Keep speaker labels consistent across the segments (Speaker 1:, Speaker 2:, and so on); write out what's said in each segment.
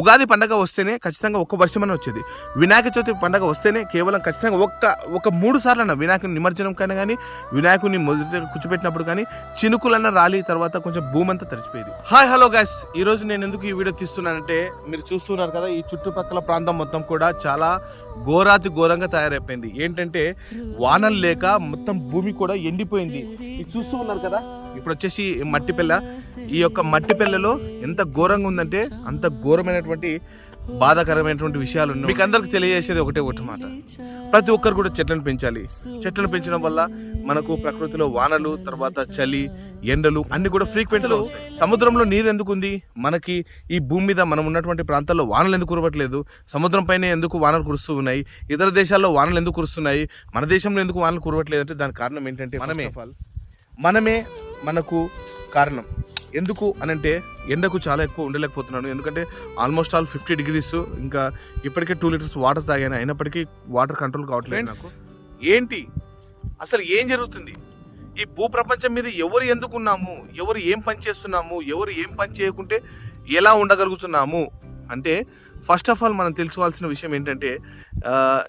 Speaker 1: ఉగాది పండగ వస్తేనే ఖచ్చితంగా ఒక్క వర్షమని వచ్చేది. వినాయక చవితి పండగ వస్తేనే కేవలం ఖచ్చితంగా ఒక్క ఒక మూడు సార్లు అన్న వినాయకుని నిమజ్జనం కైనా కానీ వినాయకుని మొదటి కూర్చోబెట్టినప్పుడు కానీ చినుకులన్న రాలి తర్వాత కొంచెం భూమి అంతా తడిచిపోయేది. Hi hello gas. ఈ రోజు నేను ఎందుకు ఈ వీడియో తీస్తున్నానంటే మీరు చూస్తున్నారు కదా ఈ చుట్టుపక్కల ప్రాంతం మొత్తం కూడా చాలా ఘోరాతి ఘోరంగా తయారైపోయింది. ఏంటంటే వానలు లేక మొత్తం భూమి కూడా ఎండిపోయింది. ఇది చూస్తూ ఉన్నారు కదా? ఇప్పుడు వచ్చేసి మట్టి పిల్ల ఈ యొక్క మట్టి పిల్లలో ఎంత ఘోరంగా ఉందంటే అంత ఘోరమైనటువంటి బాధాకరమైనటువంటి విషయాలు ఉన్నాయి. మీకు అందరికి తెలియజేసేది ఒకటే ఒకటి మాట ప్రతి ఒక్కరు కూడా చెట్లను పెంచాలి. చెట్లను పెంచడం వల్ల మనకు ప్రకృతిలో వానలు తర్వాత చలి ఎండలు అన్ని కూడా ఫ్రీక్వెంట్ సముద్రంలో నీరు ఎందుకు ఉంది మనకి ఈ భూమి మీద మనం ఉన్నటువంటి ప్రాంతాల్లో వానలు ఎందుకు కురవట్లేదు? సముద్రం పైన ఎందుకు వానలు కురుస్తూ ఉన్నాయి? ఇతర దేశాల్లో వానలు ఎందుకు కురుస్తున్నాయి? మన దేశంలో ఎందుకు వానలు కురవట్లేదు అంటే దానికి కారణం ఏంటంటే మనమే. మనమే మనకు కారణం. ఎందుకు అని అంటే ఎండకు చాలా ఎక్కువ ఉండలేకపోతున్నాను. ఎందుకంటే ఆల్మోస్ట్ ఆల్ ఫిఫ్టీ డిగ్రీస్ ఇంకా ఇప్పటికే టూ లీటర్స్ వాటర్ తాగాను. అయినప్పటికీ వాటర్ కంట్రోల్ కావట్లేదు నాకు. ఏంటి? అసలు ఏం జరుగుతుంది? ఈ భూ ప్రపంచం మీద ఎవరు ఎందుకున్నాము? ఎవరు ఏం పని చేస్తున్నాము? ఎవరు ఏం పని చేయకుంటే ఎలా ఉండగలుగుతున్నాము? అంటే ఫస్ట్ ఆఫ్ ఆల్ మనం తెలుసుకోవాల్సిన విషయం ఏంటంటే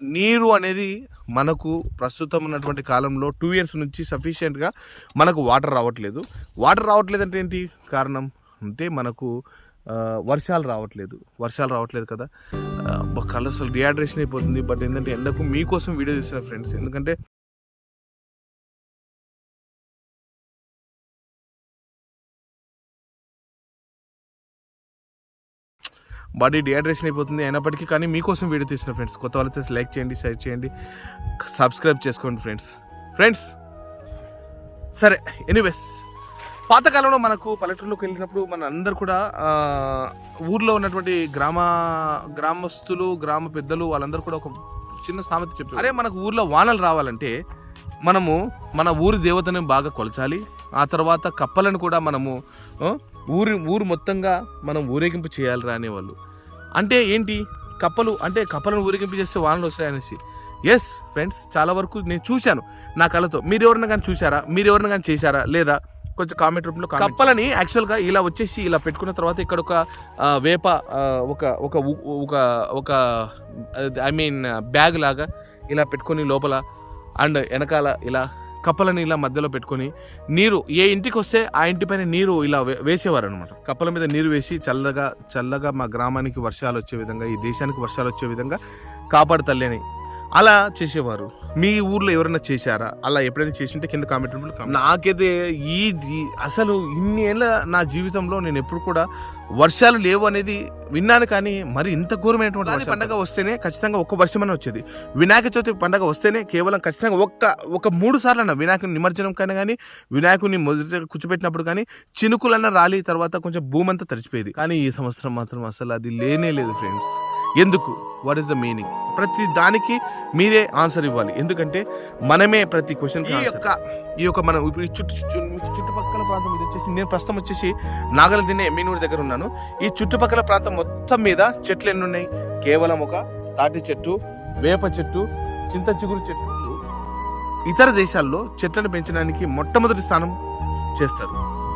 Speaker 1: నీరు అనేది మనకు ప్రస్తుతం ఉన్నటువంటి కాలంలో టూ ఇయర్స్ నుంచి సఫిషియెంట్గా మనకు వాటర్ రావట్లేదు. వాటర్ రావట్లేదు అంటే ఏంటి కారణం? అంటే మనకు వర్షాలు రావట్లేదు. వర్షాలు రావట్లేదు కదా. ఆ, కళ్ళు అసలు డిహైడ్రేషన్ అయిపోతుంది. బట్ ఏంటంటే ఎండకు మీకోసం వీడియో తీసిన ఫ్రెండ్స్ ఎందుకంటే బాడీ డిహైడ్రేషన్ అయిపోతుంది అయినప్పటికీ కానీ మీకోసం వీడియో తీసిన ఫ్రెండ్స్ కొత్త వాళ్ళైతే లైక్ చేయండి షేర్ చేయండి సబ్స్క్రైబ్ చేసుకోండి ఫ్రెండ్స్ ఫ్రెండ్స్ సరే ఎనీవేస్ పాతకాలంలో మనకు పల్లెటూరులోకి వెళ్ళినప్పుడు మన అందరు కూడా ఊర్లో ఉన్నటువంటి గ్రామ గ్రామస్తులు గ్రామ పెద్దలు వాళ్ళందరూ కూడా ఒక చిన్న సామెత చెప్పారు అరే మనకు ఊర్లో వానలు రావాలంటే మనము మన ఊరి దేవతను బాగా కొలచాలి. ఆ తర్వాత కప్పలను కూడా మనము ఊరి ఊరు మొత్తంగా మనం ఊరేగింపు చేయాలిరా అనేవాళ్ళు. అంటే ఏంటి? కప్పలు అంటే కప్పలను ఊరేగింపు చేస్తే వానలు వస్తాయనేసి. ఎస్ ఫ్రెండ్స్ చాలా వరకు నేను చూశాను నా కళ్ళతో. మీరు ఎవరైనా కానీ చూసారా మీరు ఎవరైనా కానీ చేశారా? లేదా? కొంచెం కామెంట్ రూపంలో కప్పలని యాక్చువల్గా ఇలా వచ్చేసి ఇలా పెట్టుకున్న తర్వాత ఇక్కడ ఒక వేప ఒక ఒక ఒక ఒక ఐ మీన్ బ్యాగ్ లాగా ఇలా పెట్టుకొని లోపల అండ్ వెనకాల ఇలా కప్పలని ఇలా మధ్యలో పెట్టుకొని నీరు ఏ ఇంటికి వస్తే ఆ ఇంటిపైన నీరు ఇలా వేసేవారు అనమాట కప్పల మీద నీరు వేసి చల్లగా చల్లగా మా గ్రామానికి వర్షాలు వచ్చే విధంగా ఈ దేశానికి వర్షాలు వచ్చే విధంగా కాపాడతల్లేని అలా చేసేవారు. మీ ఊర్లో ఎవరైనా చేశారా? అలా ఎప్పుడైనా చేసింటే కింద కామెంట్ రూపంలో. నాకైతే ఈ అసలు ఇన్ని ఏళ్ళ నా జీవితంలో నేను ఎప్పుడు కూడా వర్షాలు లేవు అనేది విన్నాను కానీ మరి ఇంత ఘోరమైనటువంటి పండగ వస్తేనే ఖచ్చితంగా ఒక్క వర్షం అని వచ్చేది. వినాయక చవితి పండగ వస్తేనే కేవలం ఖచ్చితంగా ఒక్క ఒక మూడు సార్లు అన్న వినాయకుని నిమజ్జనం కన్నా కానీ వినాయకుని మొదటి కూర్చోబెట్టినప్పుడు కానీ చినుకులన్న రాలి తర్వాత కొంచెం భూమి అంతా తడిచిపోయేది. కానీ ఈ సంవత్సరం మాత్రం అసలు అది లేనే లేదు ఫ్రెండ్స్. ఎందుకు? వాట్ ఈస్ ద మీనింగ్ ప్రతి దానికి మీరే ఆన్సర్ ఇవ్వాలి. ఎందుకంటే మనమే ప్రతి క్వశ్చన్ ఈ యొక్క ఈ యొక్క మనం ఇప్పుడు ఈ చుట్టు చుట్టుపక్కల ప్రాంతం ఇది వచ్చేసి నేను ప్రస్తుతం వచ్చేసి నాగల దిన్నే ఎమ్మినూరు దగ్గర ఉన్నాను. ఈ చుట్టుపక్కల ప్రాంతం మొత్తం మీద చెట్లు ఎన్ని ఉన్నాయి? కేవలం ఒక తాటి చెట్టు వేప చెట్టు చింత చిగురు చెట్టు ఇతర దేశాల్లో చెట్లను పెంచడానికి మొట్టమొదటి స్థానం చేస్తారు.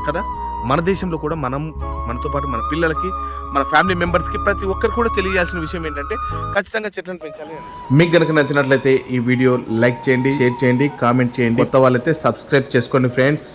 Speaker 1: కదా? మన దేశంలో కూడా మనం మనతో పాటు మన పిల్లలకి మన ఫ్యామిలీ మెంబర్స్కి ప్రతి ఒక్కరు కూడా తెలియాల్సిన విషయం ఏంటంటే ఖచ్చితంగా చెట్లను పెంచాలి మీకు కనుక నచ్చినట్లయితే ఈ వీడియో లైక్ చేయండి షేర్ చేయండి కామెంట్ చేయండి. కొత్త వాళ్ళైతే సబ్స్క్రైబ్ చేసుకోండి ఫ్రెండ్స్